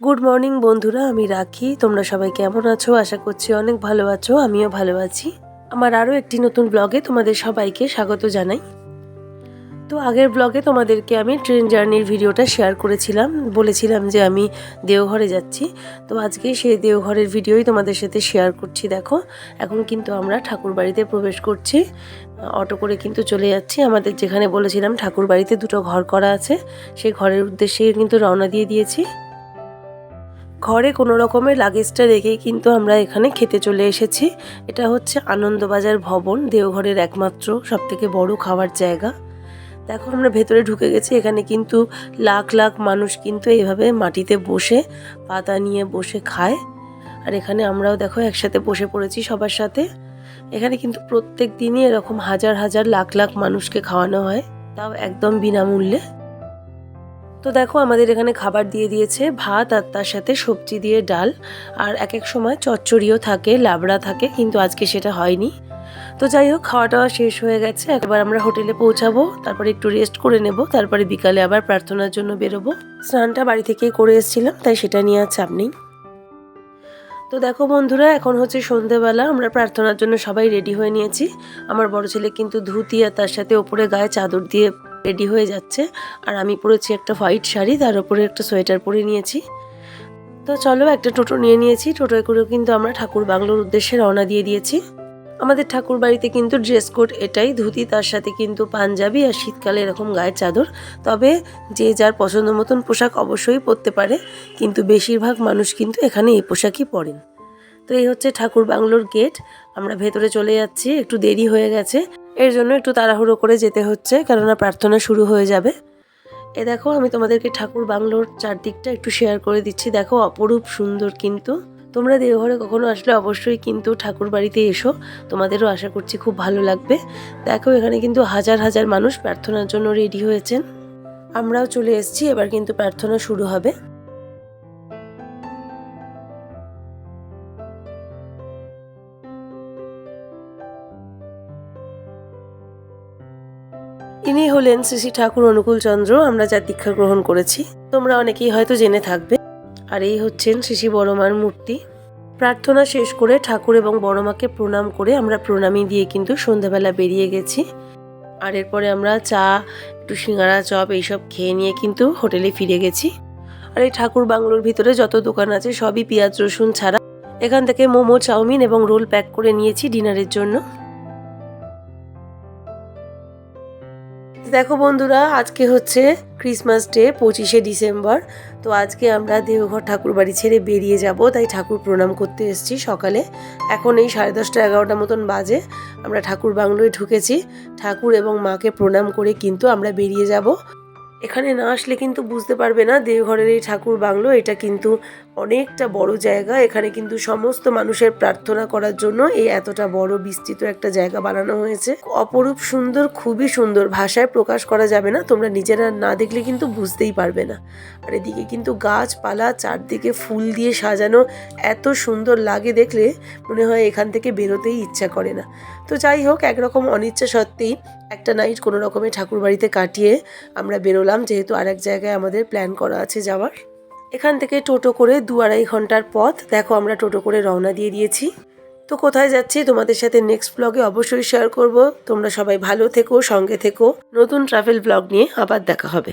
Good morning বন্ধুরা, আমি রাখি। তোমরা সবাই কেমন আছো? আশা করছি অনেক ভালো আছো, আমিও ভালো আছি। আমার আরও একটি নতুন ব্লগে তোমাদের সবাইকে স্বাগত জানাই। তো আগের ব্লগে তোমাদেরকে আমি ট্রেন জার্নির ভিডিওটা শেয়ার করেছিলাম। বলেছিলাম যে আমি দেওঘরে যাচ্ছি। তো আজকে সেই দেওঘরের ভিডিওই তোমাদের সাথে শেয়ার করছি, দেখো। এখন কিন্তু আমরা ঠাকুর বাড়িতে প্রবেশ করছি। অটো করে কিন্তু চলে যাচ্ছি। আমাদের যেখানে বলেছিলাম ঠাকুর বাড়িতে দুটো ঘর করা আছে। সেই ঘরের উদ্দেশ্যে কিন্তু রওনা দিয়ে দিয়েছি। ঘরে কোনো রকমের লাগেজটা রেখেই কিন্তু আমরা এখানে খেতে চলে এসেছি। এটা হচ্ছে আনন্দবাজার ভবন, দেওঘরের একমাত্র সবথেকে বড় খাওয়ার জায়গা। দেখো আমরা ভেতরে ঢুকে গেছি, এখানে কিন্তু লাখ লাখ মানুষ কিন্তু এইভাবে মাটিতে বসে পাতা নিয়ে বসে খায়। আর এখানে আমরাও দেখো একসাথে বসে পড়েছি সবার সাথে। এখানে কিন্তু প্রত্যেক দিনই এরকম হাজার হাজার লাখ লাখ মানুষকে খাওয়ানো হয়, তাও একদম বিনামূল্যে। তো দেখো আমাদের এখানে খাবার দিয়ে দিয়েছে ভাত আর তার সাথে সবজি দিয়ে ডাল। আর এক এক সময় চচ্চড়িও থাকে, লাবড়া থাকে, কিন্তু আজকে সেটা হয়নি। তো যাই হোক খাওয়া টাওয়া শেষ হয়ে গেছে। একবার আমরা হোটেলে পৌঁছাবো, তারপরে একটু রেস্ট করে নেব, তারপরে বিকালে আবার প্রার্থনার জন্য বেরোবো। স্নানটা বাড়ি থেকেই করে এসেছিলাম, তাই সেটা নিয়ে আর চাপ নেই। তো দেখো বন্ধুরা, এখন হচ্ছে সন্ধেবেলা, আমরা প্রার্থনার জন্য সবাই রেডি হয়ে নিয়েছি। আমার বড় ছেলে কিন্তু ধুতি আর তার সাথে ওপরে গায়ে চাদর দিয়ে রেডি হয়ে যাচ্ছে। আর আমি পরেছি একটা হোয়াইট শাড়ি, তার উপরে একটা সোয়েটার পরে নিয়েছি। তো চলো একটা টোটো নিয়ে নিয়েছি। টোটোয় করেও কিন্তু আমরা ঠাকুর বাংলোর উদ্দেশ্যে রওনা দিয়ে দিয়েছি। আমাদের ঠাকুর বাড়িতে কিন্তু ড্রেস কোড এটাই, ধুতি, তার সাথে কিন্তু পাঞ্জাবি আর শীতকালে এরকম গায়ের চাদর। তবে যে যার পছন্দ মতন পোশাক অবশ্যই পরতে পারে, কিন্তু বেশিরভাগ মানুষ কিন্তু এখানে এই পোশাকই পরেন। তো এই হচ্ছে ঠাকুর বাংলোর গেট। আমরা ভেতরে চলে যাচ্ছি, একটু দেরি হয়ে গেছে। এর জন্য একটু তাড়াহুড়ো করে যেতে হচ্ছে, কেননা প্রার্থনা শুরু হয়ে যাবে। এ দেখো, আমি তোমাদেরকে ঠাকুর বাংলোর চারদিকটা একটু শেয়ার করে দিচ্ছি। দেখো, অপরূপ সুন্দর কিন্তু। তোমরা দেওঘরে কখনো আসলে অবশ্যই কিন্তু ঠাকুর বাড়িতে এসো। তোমাদেরও আশা করছি খুব ভালো লাগবে। দেখো, এখানে কিন্তু হাজার হাজার মানুষ প্রার্থনার জন্য রেডি হয়েছেন। আমরাও চলে এসেছি, এবার কিন্তু প্রার্থনা শুরু হবে। ইনি হলেন শ্রী শ্রী ঠাকুর অনুকূল চন্দ্র, আমরা যার দীক্ষা গ্রহণ করেছি, তোমরা অনেকেই হয়তো জেনে থাকবে। আর এই হচ্ছেন শ্রী শ্রী বড়মার মূর্তি। প্রার্থনা শেষ করে ঠাকুর এবং বড়মাকে প্রণাম করে আমরা প্রণামী দিয়ে কিন্তু সন্ধ্যাবেলা বেরিয়ে গেছি। আর এরপরে আমরা চা, একটু সিঙ্গারা, চপ এইসব খেয়ে নিয়ে কিন্তু হোটেলে ফিরে গেছি। আর এই ঠাকুর বাংলোর ভিতরে যত দোকান আছে, সবই পেঁয়াজ, রসুন ছাড়া। এখান থেকে মোমো, চাউমিন এবং রোল প্যাক করে নিয়েছি ডিনারের জন্য। দেখো বন্ধুরা, আজকে হচ্ছে ক্রিসমাস ডে পঁচিশে ডিসেম্বর তো আজকে আমরা দেওঘর ঠাকুর বাড়ি ছেড়ে বেরিয়ে যাব, তাই ঠাকুর প্রণাম করতে এসেছি সকালে। এখন এই সাড়ে দশটা এগারোটা মতন বাজে, আমরা ঠাকুর বাংলোয় ঢুকেছি। ঠাকুর এবং মাকে প্রণাম করে কিন্তু আমরা বেরিয়ে যাব। এখানে না আসলে কিন্তু বুঝতে পারবে না, দেওঘরের এই ঠাকুর বাংলো, এটা কিন্তু অনেকটা বড় জায়গা। এখানে কিন্তু সমস্ত মানুষের প্রার্থনা করার জন্য এই এতটা বড় বিস্তৃত একটা জায়গা বানানো হয়েছে। অপরূপ সুন্দর, খুবই সুন্দর ভাষায় প্রকাশ করা যাবে না। তোমরা নিজেরা না দেখলে কিন্তু বুঝতেই পারবে না। আর এদিকে কিন্তু গাছপালা চারদিকে ফুল দিয়ে সাজানো এত সুন্দর লাগে দেখলে মনে হয় এখান থেকে বেরোতেই ইচ্ছা করে না। তো যাই হোক, একরকম অনিচ্ছা সত্ত্বেই একটা নাইট কোনো রকমে ঠাকুর বাড়িতে কাটিয়ে আমরা বেরোলাম। যেহেতু আরেক জায়গায় আমাদের প্ল্যান করা আছে যাওয়ার। এখান থেকে টোটো করে দু আড়াই ঘণ্টার পথ। দেখো, আমরা টোটো করে রওনা দিয়ে দিয়েছি। তো কোথায় যাচ্ছি তোমাদের সাথে নেক্সট ব্লগে অবশ্যই শেয়ার করব। তোমরা সবাই ভালো থেকো, সঙ্গে থেকো। নতুন ট্রাভেল ব্লগ নিয়ে আবার দেখা হবে।